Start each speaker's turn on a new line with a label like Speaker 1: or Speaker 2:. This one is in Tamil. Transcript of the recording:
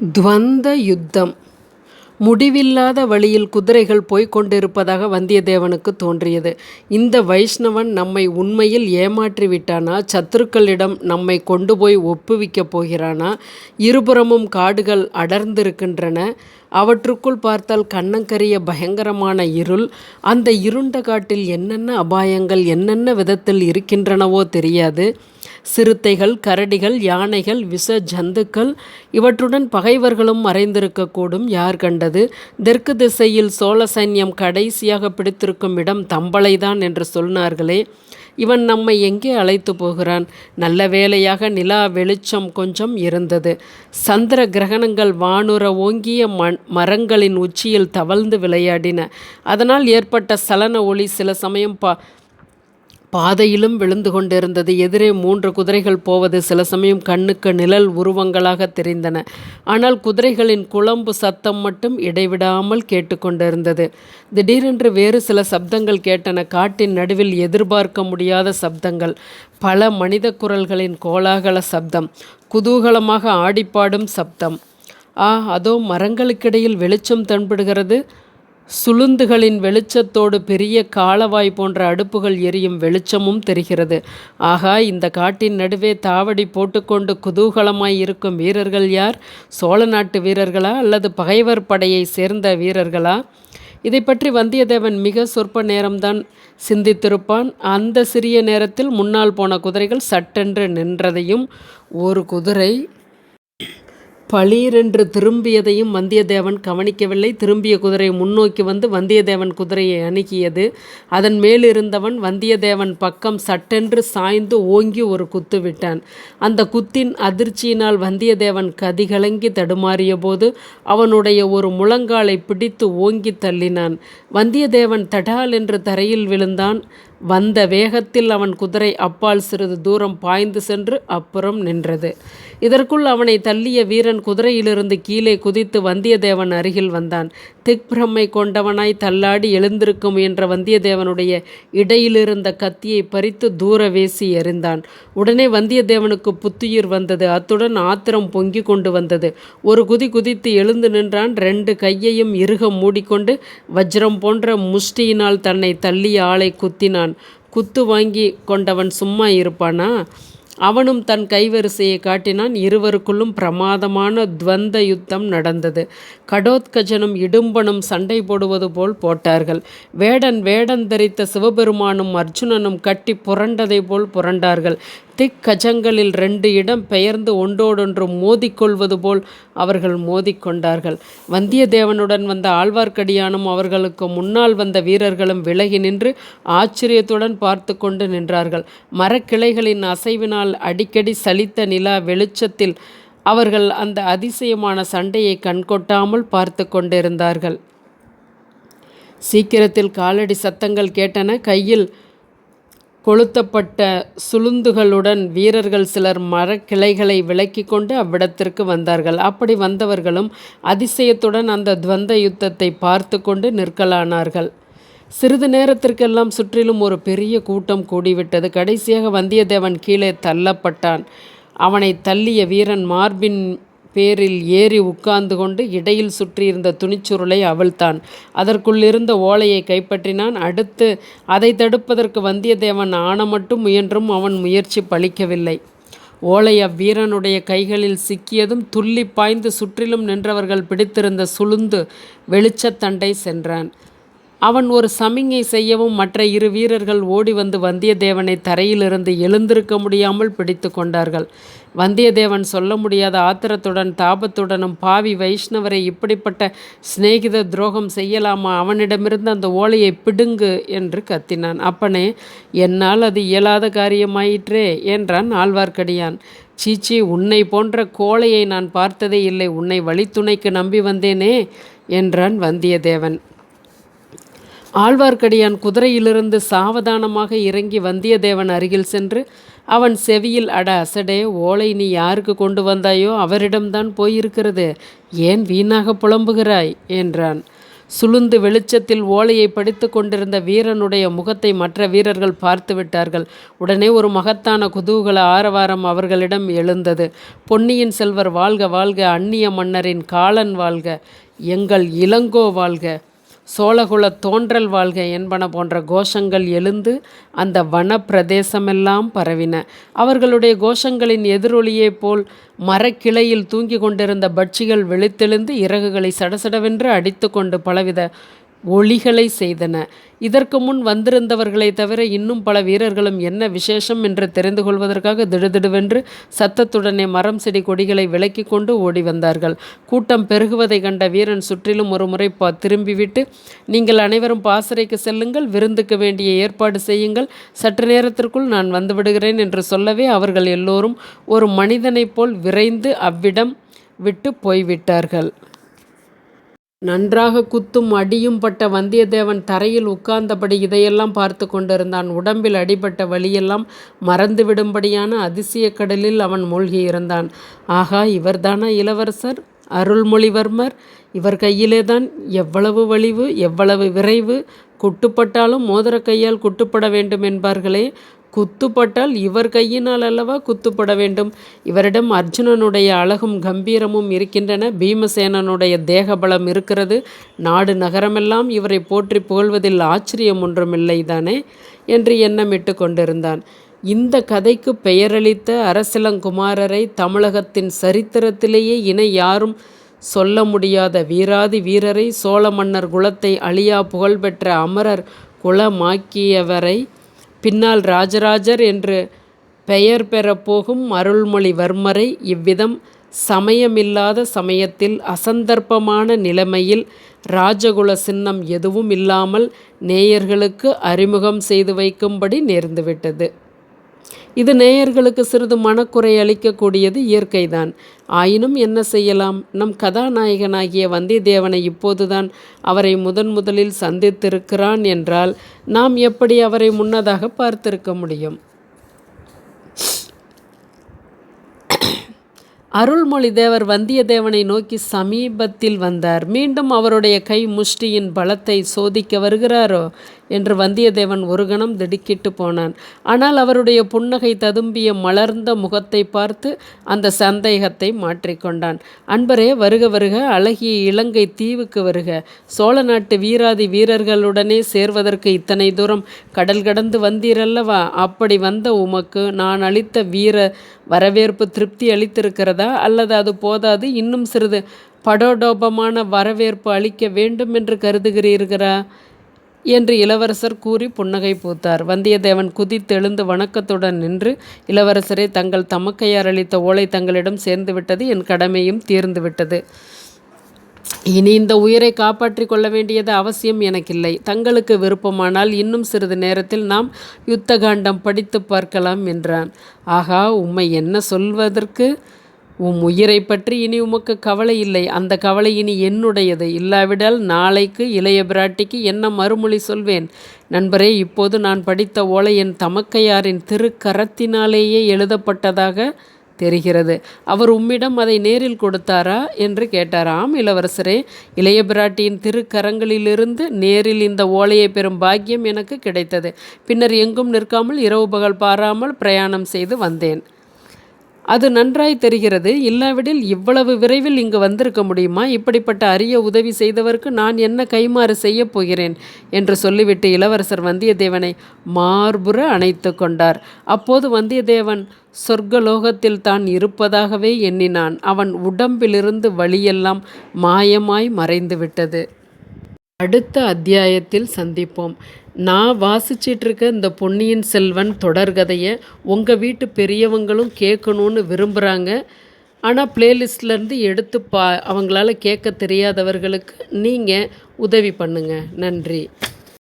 Speaker 1: துவந்த யுத்தம் முடிவில்லாத வழியில் குதிரைகள் போய்கொண்டிருப்பதாக வந்தியத்தேவனுக்கு தோன்றியது. இந்த வைஷ்ணவன் நம்மை உண்மையில் ஏமாற்றி விட்டானா? சத்துருக்களிடம் நம்மை கொண்டு போய் ஒப்புவிக்கப் போகிறானா? இருபுறமும் காடுகள் அடர்ந்திருக்கின்றன. அவற்றுக்குள் பார்த்தால் கண்ணங்கரிய பயங்கரமான இருள். அந்த இருண்ட காட்டில் என்னென்ன அபாயங்கள் என்னென்ன விதத்தில் இருக்கின்றனவோ தெரியாது. சிறுத்தைகள் கரடிகள் யானைகள் விஷ ஜந்துக்கள் இவற்றுடன் பகைவர்களும் மறைந்திருக்கக்கூடும். யார் கண்டது? தெற்கு திசையில் சோழ சைன்யம் கடைசியாக பிடித்திருக்கும் இடம் தம்பளைதான் என்று சொன்னார்களே. இவன் நம்மை எங்கே அழைத்து போகிறான்? நல்ல வேளையாக நிலா வெளிச்சம் கொஞ்சம் இருந்தது. சந்திர கிரகணங்கள் வானுற ஓங்கிய மண் மரங்களின் உச்சியில் தவழ்ந்து விளையாடின. அதனால் ஏற்பட்ட சலன ஒளி சில சமயம் பாதையிலும் விழுந்து கொண்டிருந்தது. எதிரே மூன்று குதிரைகள் போவது சில சமயம் கண்ணுக்கு நிழல் உருவங்களாக தெரிந்தன. ஆனால் குதிரைகளின் குழம்பு சத்தம் மட்டும் இடைவிடாமல் கேட்டுக்கொண்டிருந்தது. திடீரென்று வேறு சில சப்தங்கள் கேட்டன. காட்டின் நடுவில் எதிர்பார்க்க முடியாத சப்தங்கள். பல மனித குரல்களின் கோலாகல சப்தம். குதூகலமாக ஆடிப்பாடும் சப்தம். ஆ அதோ மரங்களுக்கிடையில் வெளிச்சம் தென்படுகிறது. சுளுந்துகளின் வெளிச்சத்தோடு பெரிய காலவாய் போன்ற அடுப்புகள் எரியும் வெளிச்சமும் தெரிகிறது. ஆகா இந்த காட்டின் நடுவே தாவடி போட்டுக்கொண்டு குதூகலமாய் இருக்கும் வீரர்கள் யார்? சோழ நாட்டு வீரர்களா? அல்லது பகைவர் படையை சேர்ந்த வீரர்களா? இதைப்பற்றி வந்தியத்தேவன் மிக சொற்ப நேரம்தான் சிந்தித்திருப்பான். அந்த சிறிய நேரத்தில் முன்னால் போன குதிரைகள் சட்டென்று நின்றதையும் ஒரு குதிரை பளீரென்று திரும்பியதையும் வந்தியத்தேவன் கவனிக்கவில்லை. திரும்பிய குதிரை முன்னோக்கி வந்து வந்தியத்தேவன் குதிரையை அணுகியது. அதன் மேலிருந்தவன் வந்தியத்தேவன் பக்கம் சட்டென்று சாய்ந்து ஓங்கி ஒரு குத்து விட்டான். அந்த குத்தின் அதிர்ச்சியினால் வந்தியத்தேவன் கதிகலங்கி தடுமாறியபோது அவனுடைய ஒரு முழங்காலைப் பிடித்து ஓங்கித் தள்ளினான். வந்தியத்தேவன் தடால் என்று தரையில் விழுந்தான். வந்த வேகத்தில் அவன் குதிரை அப்பால் சிறிது தூரம் பாய்ந்து சென்று அப்புறம் நின்றது. இதற்குள் அவனை தள்ளிய வீரன் குதிரையிலிருந்து கீழே குதித்து வந்தியத்தேவன் அருகில் வந்தான். திக்பிரமை கொண்டவனாய் தள்ளாடி எழுந்திருக்க முயன்ற வந்தியத்தேவனுடைய இடையிலிருந்த கத்தியை பறித்து தூர வீசி எறிந்தான். உடனே வந்தியத்தேவனுக்கு புத்துயிர் வந்தது. அத்துடன் ஆத்திரம் பொங்கிக் கொண்டு வந்தது. ஒரு குதி குதித்து எழுந்து நின்றான். ரெண்டு கையையும் இறுக மூடிக்கொண்டு வஜ்ரம் போன்ற முஷ்டியினால் தன்னை தள்ளிய ஆளை குத்தினான். குத்து வாங்கிக் கொண்டவன் சும்மா இருப்பானா? அவனும் தன் கைவரிசையை காட்டினான். இருவருக்குள்ளும் பிரமாதமான துவந்த யுத்தம் நடந்தது. கடோத்கஜனும் இடும்பனும் சண்டை போடுவது போல் போட்டார்கள். வேடன் வேடந்தரித்த சிவபெருமானும் அர்ஜுனனும் கட்டி புரண்டதை போல் புரண்டார்கள். திக்கஜங்களில் ரெண்டு இடம் பெயர்ந்து ஒன்றோடொன்று மோதிக்கொள்வது போல் அவர்கள் மோதிக்கொண்டார்கள் வந்தியத்தேவனுடன் வந்த ஆழ்வார்க்கடியானும் அவர்களுக்கு முன்னால் வந்த வீரர்களும் விலகி நின்று ஆச்சரியத்துடன் பார்த்து கொண்டு நின்றார்கள். மரக்கிளைகளின் அசைவினால் அடிக்கடி சலித்த நிலா வெளிச்சத்தில் அவர்கள் அந்த அதிசயமான சண்டையை கண்கொட்டாமல் பார்த்து கொண்டிருந்தார்கள். சீக்கிரத்தில் காலடி சத்தங்கள் கேட்டன. கையில் கொளுத்தப்பட்ட சுளுந்துகளுடன் வீரர்கள் சிலர் மரக்கிளைகளை விலக்கி கொண்டு அவ்விடத்திற்கு வந்தார்கள். அப்படி வந்தவர்களும் அதிசயத்துடன் அந்த துவந்த யுத்தத்தை பார்த்து கொண்டு நிற்கலானார்கள். சிறிது நேரத்திற்கெல்லாம் சுற்றிலும் ஒரு பெரிய கூட்டம் கூடிவிட்டது. கடைசியாக வந்தியத்தேவன் கீழே தள்ளப்பட்டான். அவனை தள்ளிய வீரன் மார்பின் பேரில் ஏறி உட்கார்ந்து கொண்டு இடையில் சுற்றியிருந்த துணிச்சுருளை அவிழ்த்தான். அதற்குள்ளிருந்த ஓலையை கைப்பற்றினான். அடுத்து அதை தடுப்பதற்கு வந்தியத்தேவன் ஆனமட்டும் முயன்றும் அவன் முயற்சி பலிக்கவில்லை. ஓலை அவ்வீரனுடைய கைகளில் சிக்கியதும் துள்ளிப் பாய்ந்து சுற்றிலும் நின்றவர்கள் பிடித்திருந்த சுளுந்து வெளிச்சத்தண்டை சென்றான். அவன் ஒரு சமிஞை செய்யவும் மற்ற இரு வீரர்கள் ஓடி வந்து வந்தியத்தேவனை தரையிலிருந்து எழுந்திருக்க முடியாமல் பிடித்து கொண்டார்கள். வந்தியத்தேவன் சொல்ல முடியாத ஆத்திரத்துடன் தாபத்துடனும் பாவி வைஷ்ணவரை இப்படிப்பட்ட சிநேகித துரோகம் செய்யலாமா? அவனிடமிருந்து அந்த ஓலையை பிடுங்கு என்று கத்தினான். அப்பனே என்னால் அது இயலாத காரியமாயிற்றே என்றான் ஆழ்வார்க்கடியான். சீச்சீ உன்னைப் போன்ற கோழையை நான் பார்த்ததே இல்லை. உன்னை வழித்துணைக்கு நம்பி வந்தேனே என்றான் வந்தியத்தேவன். ஆழ்வார்க்கடியான் குதிரையிலிருந்து சாவதானமாக இறங்கி வந்தியத்தேவன் அருகில் சென்று அவன் செவியில் அட அசடே ஓலை நீ யாருக்கு கொண்டு வந்தாயோ அவரிடம்தான் போயிருக்கிறது. ஏன் வீணாக புலம்புகிறாய்? என்றான். சுளுந்து வெளிச்சத்தில் ஓலையை படித்து கொண்டிருந்த வீரனுடைய முகத்தை மற்ற வீரர்கள் பார்த்து விட்டார்கள் உடனே ஒரு மகத்தான குதூகல ஆரவாரம் அவர்களிடம் எழுந்தது பொன்னியின் செல்வர் வாழ்க வாழ்க அந்நிய மன்னரின் காலன் வாழ்க எங்கள் இளங்கோ வாழ்க சோழகுலத் தோன்றல் வாழ்க என்பன போன்ற கோஷங்கள் எழுந்து அந்த வன பிரதேசமெல்லாம் பரவின. அவர்களுடைய கோஷங்களின் எதிரொலியைப் போல் மரக்கிளையில் தூங்கி கொண்டிருந்த பட்சிகள் வெளித்தெழுந்து இறகுகளை சடசடவென்று அடித்து கொண்டு பலவித ஒளிகளை செய்தன. இதற்கு முன் வந்திருந்தவர்களை தவிர இன்னும் பல வீரர்களும் என்ன விசேஷம் என்று தெரிந்து கொள்வதற்காக திடுதிடுவென்று சத்தத்துடனே மரம் செடி கொடிகளை விலக்கி கொண்டு ஓடி வந்தார்கள். கூட்டம் பெருகுவதை கண்ட வீரன் சுற்றிலும் ஒரு முறை பா திரும்பிவிட்டு நீங்கள் அனைவரும் பாசறைக்கு செல்லுங்கள் விருந்துக்கு வேண்டிய ஏற்பாடு செய்யுங்கள். சற்று நேரத்திற்குள் நான் வந்துவிடுகிறேன் என்று சொல்லவே அவர்கள் எல்லோரும் ஒரு மனிதனைப் போல் விரைந்து அவ்விடம் விட்டு போய்விட்டார்கள். நன்றாக குத்தும் அடியும் பட்ட வந்தியத்தேவன் தரையில் உட்கார்ந்தபடி இதையெல்லாம் பார்த்து கொண்டிருந்தான். உடம்பில் அடிபட்ட வழியெல்லாம் மறந்துவிடும்படியான அதிசய கடலில் அவன் மூழ்கியிருந்தான் ஆகா இவர்தானா இளவரசர்? அருள்மொழிவர்மர்? இவர் கையிலே தான் எவ்வளவு வலிவு எவ்வளவு விரைவு? குட்டுப்பட்டாலும் மோதிர கையால் குட்டுப்பட வேண்டும் என்பார்களே. குத்துப்பட்டால் இவர் கையினால் அல்லவா குத்துப்பட வேண்டும்? இவரிடம் அர்ஜுனனுடைய அழகும் கம்பீரமும் இருக்கின்றன. பீமசேனனுடைய தேகபலம் இருக்கிறது. நாடு நகரமெல்லாம் இவரை போற்றி புகழ்வதில் ஆச்சரியம் ஒன்றுமில்லை தானே? என்று எண்ணமிட்டு கொண்டிருந்தான். இந்த கதைக்கு பெயரளித்த அரசிலங்குமாரரை தமிழகத்தின் சரித்திரத்திலேயே இணை யாரும் சொல்ல முடியாத வீராதி வீரரை சோழ மன்னர் குலத்தை அழியா புகழ்பெற்ற அமரர் குலமாக்கியவரை பின்னால் ராஜராஜர் என்று பெயர் பெறப்போகும் அருள்மொழிவர்மரை இவ்விதம் சமயமில்லாத சமயத்தில் அசந்தர்ப்பமான நிலைமையில் ராஜகுல சின்னம் எதுவும் இல்லாமல் நேயர்களுக்கு அறிமுகம் செய்து வைக்கும்படி நேர்ந்துவிட்டது. இது நேயர்களுக்கு சிறிது மனக்குறை அளிக்கக்கூடியது இயற்கைதான். ஆயினும் என்ன செய்யலாம்? நம் கதாநாயகனாகிய வந்தியத்தேவனை இப்போதுதான் அவரை முதன் முதலில் சந்தித்திருக்கிறான் என்றால் நாம் எப்படி அவரை முன்னதாக பார்த்திருக்க முடியும்? அருள்மொழி தேவர் வந்தியத்தேவனை நோக்கி சமீபத்தில் வந்தார். மீண்டும் அவருடைய கை முஷ்டியின் பலத்தை சோதிக்க வருகிறாரோ? என்று வந்தியத்தேவன் ஒரு கணம் திடுக்கிட்டு போனான். ஆனால் அவருடைய புன்னகை ததும்பிய மலர்ந்த முகத்தை பார்த்து அந்த சந்தேகத்தை மாற்றிக்கொண்டான் அன்பரே வருக வருக அழகிய இலங்கை தீவுக்கு வருக. சோழ நாட்டு வீராதி வீரர்களுடனே சேர்வதற்கு இத்தனை தூரம் கடல் கடந்து வந்தீரல்லவா? அப்படி வந்த உமக்கு நான் அளித்த வீர வரவேற்பு திருப்தி அளித்திருக்கிறதா? அல்லது அது போதாது? இன்னும் சிறிது படோடோபமான வரவேற்பு அளிக்க வேண்டும் என்று கருதுகிறீர்களா? என்று இளவரசர் கூறி புன்னகை பூத்தார். வந்தியத்தேவன் குதித்தெழுந்து வணக்கத்துடன் நின்று இளவரசரே தங்கள் தமக்கையார் அளித்த ஓலை தங்களிடம் சேர்ந்துவிட்டது என் கடமையும் தீர்ந்துவிட்டது இனி இந்த உயிரை காப்பாற்றி கொள்ள வேண்டியது அவசியம் எனக்கில்லை. தங்களுக்கு விருப்பமானால் இன்னும் சிறிது நேரத்தில் நாம் யுத்த காண்டம் படித்து பார்க்கலாம் என்றான். ஆகா உம்மை என்ன சொல்வதற்கு உம் உயிரை பற்றி இனி உமக்கு கவலை இல்லை. அந்த கவலை இனி என்னுடையது. இல்லாவிடால் நாளைக்கு இளைய பிராட்டிக்கு என்ன மறுமொழி சொல்வேன்? நண்பரே இப்போது நான் படித்த ஓலை என் தமக்கையாரின் திருக்கரத்தினாலேயே எழுதப்பட்டதாக தெரிகிறது. அவர் உம்மிடம் அதை நேரில் கொடுத்தாரா என்று கேட்டாராம் இளவரசரே. இளைய பிராட்டியின் திருக்கரங்களிலிருந்து நேரில் இந்த ஓலையை பெறும் பாக்கியம் எனக்கு கிடைத்தது. பின்னர் எங்கும் நிற்காமல் இரவு பகல் பாராமல் பிரயாணம் செய்து வந்தேன். அது நன்றாய் தெரிகிறது. இல்லாவிடில் இவ்வளவு விரைவில் இங்கு வந்திருக்க முடியுமா? இப்படிப்பட்ட அரிய உதவி செய்தவருக்கு நான் என்ன கைமாறு செய்யப் போகிறேன்? என்று சொல்லிவிட்டு இளவரசர் வந்தியத்தேவனை மார்புற அணைத்து கொண்டார். அப்போது வந்தியத்தேவன் சொர்க்கலோகத்தில் தான் இருப்பதாகவே எண்ணினான். அவன் உடம்பிலிருந்து வழியெல்லாம் மாயமாய் மறைந்துவிட்டது. அடுத்த அத்தியாயத்தில் சந்திப்போம். நான் வாசிச்சிட்ருக்க இந்த பொன்னியின் செல்வன் தொடர்கதையை உங்கள் வீட்டு பெரியவங்களும் கேட்கணுன்னு விரும்புகிறாங்க ஆனால் ப்ளேலிஸ்ட்லேருந்து எடுத்து பா அவங்களால கேட்க தெரியாதவர்களுக்கு நீங்கள் உதவி பண்ணுங்கள் நன்றி.